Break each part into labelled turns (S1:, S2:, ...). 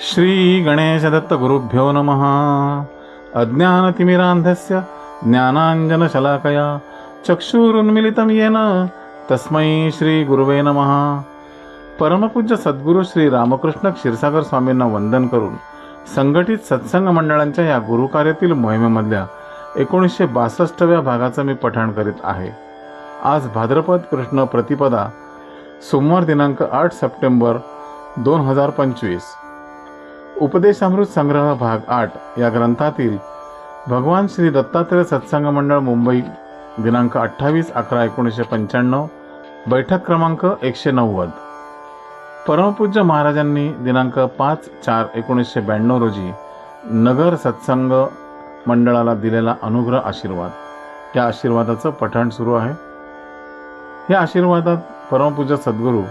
S1: श्री गणेशदत्त गुरुभ्यो नमः। अज्ञानतिमिरान्धस्य ज्ञानाञ्जनशलाकया चक्षुरुन्मिलितं येन तस्मै श्रीगुरुवे नमः। परमपूज्य सद्गुरू श्री रामकृष्ण क्षीरसागर स्वामींना वंदन करून संघटित सत्संग मंडळांच्या या गुरुकार्यातील मोहिमेमधल्या एकोणीसशे बासष्टव्या भागाचं मी पठण करीत आहे. आज भाद्रपद कृष्ण प्रतिपदा सोमवार दिनांक आठ सप्टेंबर दोन हजार पंचवीस. उपदेशामृत संग्रह भाग आठ या ग्रंथातील भगवान श्री दत्तात्रय सत्संग मंडळ मुंबई दिनांक अठ्ठावीस अकरा एकोणीसशे पंच्याण्णव बैठक क्रमांक एकशे नव्वद. परमपूज्य महाराजांनी दिनांक पाच चार एकोणीसशे ब्याण्णव रोजी नगर सत्संग मंडळाला दिलेला अनुग्रह आशीर्वाद. या आशीर्वादाचं पठण सुरू आहे. या आशीर्वादात परमपूज्य सद्गुरू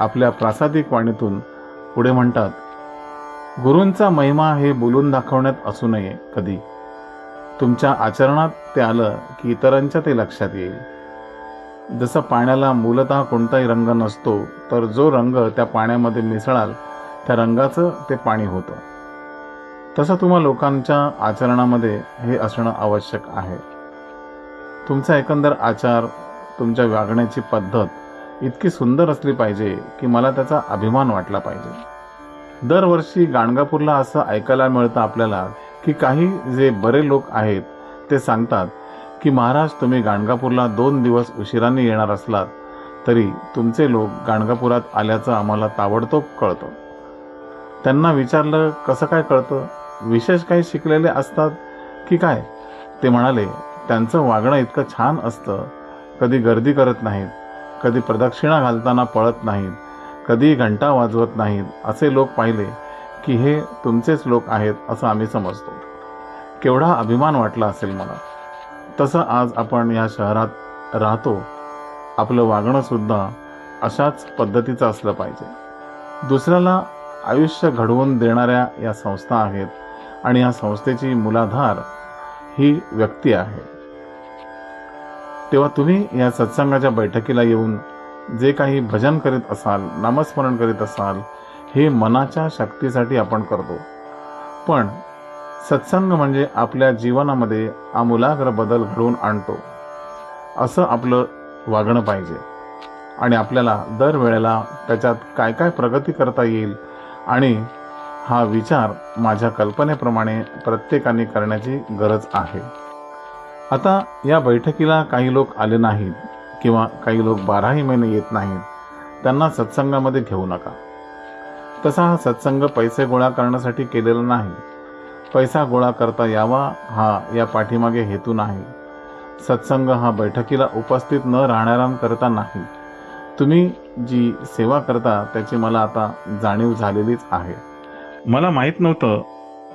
S1: आपल्या प्रासादिक वाणीतून पुढे म्हणतात गुरूंचा महिमा हे बोलून दाखवण्यात असू नये कधी. तुमच्या आचरणात ते आलं की इतरांच्या ते लक्षात येईल. जसं पाण्याला मूलतः कोणताही रंग नसतो तर जो रंग त्या पाण्यामध्ये मिसळाल त्या रंगाचं ते पाणी होतं. तसं तुम्हा लोकांच्या आचरणामध्ये हे असणं आवश्यक आहे. तुमचा एकंदर आचार तुमच्या वागण्याची पद्धत इतकी सुंदर असली पाहिजे की मला त्याचा अभिमान वाटला पाहिजे. दरवर्षी गाणगापूरला असं ऐकायला मिळतं आपल्याला की काही जे बरे लोक आहेत ते सांगतात की महाराज तुम्ही गाणगापूरला दोन दिवस उशिराने येणार असलात तरी तुमचे लोक गाणगापुरात आल्याचं आम्हाला ताबडतोब कळतं. त्यांना विचारलं कसं काय कळतं? विशेष काही शिकलेले असतात की काय? ते म्हणाले त्यांचं वागणं इतकं छान असतं कधी गर्दी करत नाहीत कधी प्रदक्षिणा घालताना पळत नाहीत कधी घंटा वाजवत नाहीत असे लोक पाहिले की हे तुमचेच लोक आहेत असं आम्ही समजतो. केवढा अभिमान वाटला असेल मला. तसं आज आपण या शहरात राहतो आपलं वागणं सुद्धा अशाच पद्धतीचं असलं पाहिजे. दुसऱ्याला आयुष्य घडवून देणाऱ्या या संस्था आहेत आणि या संस्थेची मुलाधार ही व्यक्ती आहे. तेव्हा तुम्ही या सत्संगाच्या बैठकीला येऊन जे काही भजन करीत असाल नामस्मरण करीत असाल हे मनाच्या शक्तीसाठी आपण करतो. पण सत्संग म्हणजे आपल्या जीवनामध्ये आमूलाग्र बदल घडवून आणतो. असं आपलं वागणं पाहिजे. आणि आपल्याला दरवेळेला त्याच्यात काय काय प्रगती करता येईल आणि हा विचार माझ्या कल्पनेप्रमाणे प्रत्येकाने करण्याची गरज आहे. आता या बैठकीला काही लोक आले नाहीत. किंवा काही लोक बाराही महिने येत नाहीत त्यांना सत्संगामध्ये घेऊ नका. तसा हा सत्संग पैसे गोळा करण्यासाठी केलेला नाही. पैसा गोळा करता यावा हा या पाठीमागे हेतू नाही. सत्संग हा बैठकीला उपस्थित न राहणाऱ्यांकरता नाही. तुम्ही जी सेवा करता त्याची मला आता जाणीव झालेलीच आहे. मला माहीत नव्हतं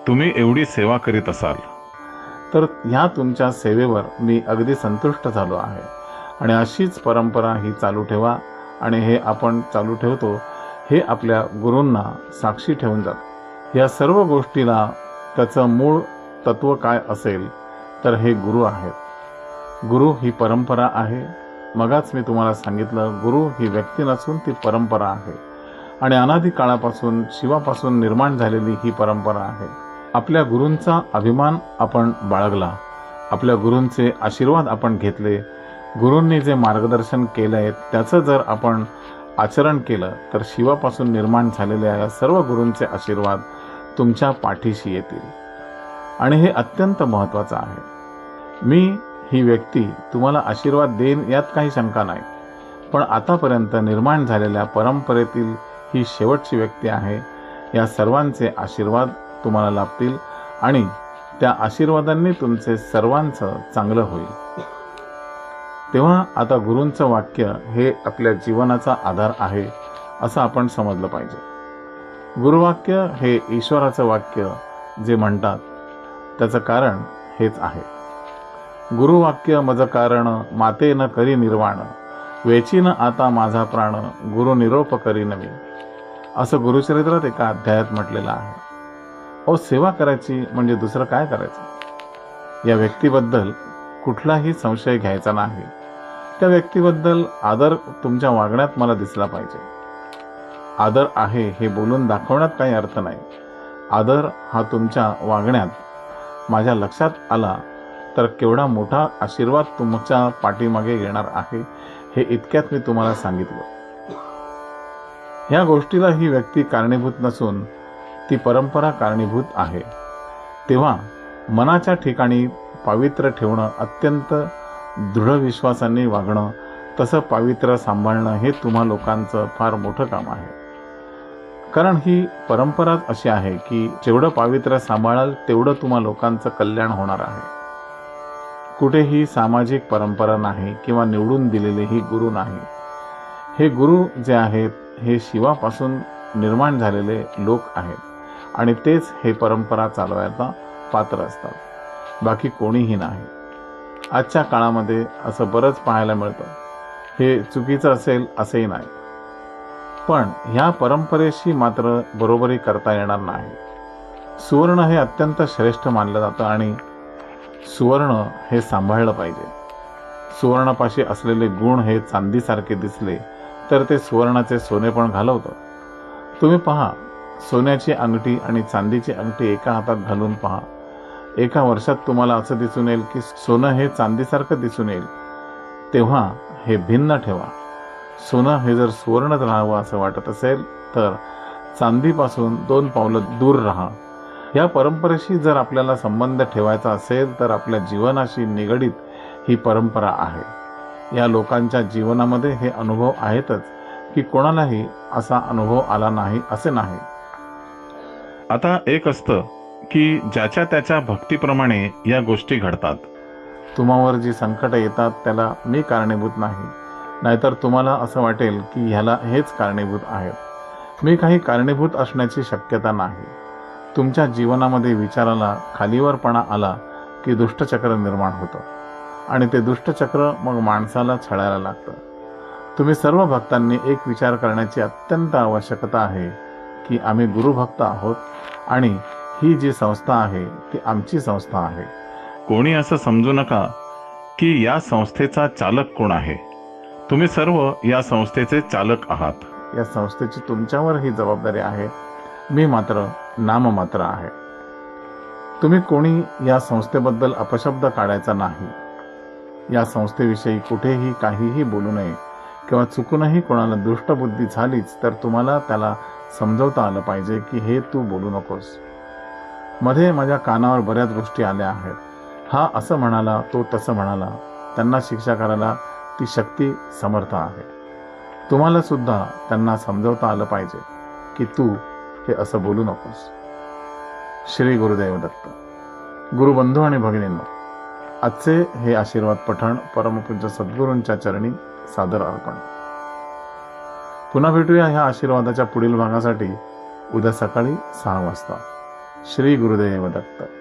S1: तुम्ही एवढी सेवा करीत असाल. तर ह्या तुमच्या सेवेवर मी अगदी संतुष्ट झालो आहे. आणि अशीच परंपरा ही चालू ठेवा आणि हे आपण चालू ठेवतो हे आपल्या गुरूंना साक्षी ठेवून जात. या सर्व गोष्टीला त्याचं मूळ तत्व काय असेल तर हे गुरु आहेत. गुरु ही परंपरा आहे. मगाच मी तुम्हाला सांगितलं गुरु ही व्यक्ती नसून ती परंपरा आहे. आणि अनादी काळापासून शिवापासून निर्माण झालेली ही परंपरा आहे. आपल्या गुरूंचा अभिमान आपण बाळगला. आपल्या गुरूंचे आशीर्वाद आपण घेतले. गुरूंनी जे मार्गदर्शन केलं आहे त्याचं जर आपण आचरण केलं तर शिवापासून निर्माण झालेल्या या सर्व गुरूंचे आशीर्वाद तुमच्या पाठीशी येतील. आणि हे अत्यंत महत्त्वाचं आहे. मी ही व्यक्ती तुम्हाला आशीर्वाद देईन यात काही शंका नाही. पण आतापर्यंत निर्माण झालेल्या परंपरेतील ही शेवटची व्यक्ती आहे. या सर्वांचे आशीर्वाद तुम्हाला लाभतील आणि त्या आशीर्वादांनी तुमचे सर्वांचं चांगलं होईल. तेव्हा आता गुरूंचं वाक्य हे आपल्या जीवनाचा आधार आहे असं आपण समजलं पाहिजे. गुरुवाक्य हे ईश्वराचं वाक्य जे म्हणतात त्याचं कारण हेच आहे. गुरुवाक्य मज कारण माते करी निर्वाण वेचीन आता माझा प्राण गुरु निरोप करी नवी. असं गुरुचरित्रात एका अध्यायात म्हटलेलं आहे. अहो सेवा करायची म्हणजे दुसरं काय करायचं? या व्यक्तीबद्दल कुठलाही संशय घ्यायचा नाही. त्या व्यक्तीबद्दल आदर तुमच्या वागण्यात मला दिसला पाहिजे. आदर आहे हे बोलून दाखवण्यात काही अर्थ नाही. आदर हा तुमच्या वागण्यात माझ्या लक्षात आला तर केवढा मोठा आशीर्वाद तुमच्या पाठीमागे येणार आहे हे इतक्यात मी तुम्हाला सांगितलं. ह्या गोष्टीला ही व्यक्ती कारणीभूत नसून ती परंपरा कारणीभूत आहे. तेव्हा मनाच्या ठिकाणी पावित्र्य ठेवणं अत्यंत दृढ विश्वासाने वागणं तसं पावित्र्य सांभाळणं हे तुम्हा लोकांचं फार मोठं काम आहे. कारण ही परंपराच अशी आहे की जेवढं पावित्र्य सांभाळाल तेवढं तुम्हा लोकांचं कल्याण होणार आहे. कुठेही सामाजिक परंपरा नाही किंवा निवडून दिलेले ही गुरु नाही. हे गुरु जे आहेत हे शिवापासून निर्माण झालेले लोक आहेत आणि तेच हे परंपरा चालवायला पात्र असतात. बाकी कोणीही नाही. आजच्या काळामध्ये असं बरंच पाहायला मिळतं. हे चुकीचं असेल असंही नाही. पण ह्या परंपरेशी मात्र बरोबरी करता येणार नाही. सुवर्ण हे अत्यंत श्रेष्ठ मानलं जातं आणि सुवर्ण हे सांभाळलं पाहिजे. सुवर्णापाशी असलेले गुण हे चांदीसारखे दिसले तर ते सुवर्णाचे सोने पण घालवतं. तुम्ही पहा सोन्याची अंगठी आणि चांदीची अंगठी एका हातात घालून पहा. एका वर्षात तुम्हाला असं दिसून येईल की सोनं हे चांदीसारखं दिसून येईल. तेव्हा हे भिन्न ठेवा. सोनं हे जर सुवर्णच राहावं असं वाटत असेल तर चांदीपासून दोन पावलं दूर राहा. या परंपरेशी जर आपल्याला संबंध ठेवायचा असेल तर आपल्या जीवनाशी निगडीत ही परंपरा आहे. या लोकांच्या जीवनामध्ये हे अनुभव आहेतच की कोणालाही असा अनुभव आला नाही असे नाही. आता एक असतं की ज्याच्या त्याच्या भक्तीप्रमाणे या गोष्टी घडतात. तुम्हावर जी संकट येतात त्याला मी कारणीभूत नाही. नाहीतर तुम्हाला असं वाटेल की ह्याला हेच कारणीभूत आहेत मी काही कारणीभूत असण्याची शक्यता नाही. तुमच्या जीवनामध्ये विचाराला खालीवरपणा आला की दुष्टचक्र निर्माण होतं. आणि ते दुष्टचक्र मग माणसाला छळायला लागतं. तुम्ही सर्व भक्तांनी एक विचार करण्याची अत्यंत आवश्यकता आहे की आम्ही गुरुभक्त आहोत आणि ही जी संस्था आहे ती आमची संस्था आहे. कोणी असं समजू नका की या संस्थेचा चालक कोण आहे. तुम्ही सर्व या संस्थेचे चालक आहात. या संस्थेची तुमच्यावर ही जबाबदारी आहे. मी मात्र नाममात्र आहे. तुम्ही कोणी या संस्थेबद्दल अपशब्द काढायचा नाही. या संस्थेविषयी कुठेही काहीही बोलू नये किंवा चुकूनही कोणाला दुष्टबुद्धी झालीच तर तुम्हाला त्याला समजवता आलं पाहिजे की हे तू बोलू नकोस. मध्ये माझ्या कानावर बऱ्याच गोष्टी आल्या आहेत. हा असं म्हणाला तो तसं म्हणाला. त्यांना शिक्षा करायला ती शक्ती समर्थ आहे. तुम्हाला सुद्धा त्यांना समजवता आलं पाहिजे की तू हे असं बोलू नकोस. श्री गुरुदेव दत्त. गुरुबंधू आणि भगिनींनो आजचे हे आशीर्वाद पठण परमपूज्य सद्गुरूंच्या चरणी सादर अर्पण. पुन्हा भेटूया ह्या आशीर्वादाच्या पुढील भागासाठी उद्या सकाळी सहा वाजता. श्री गुरुदेव दत्त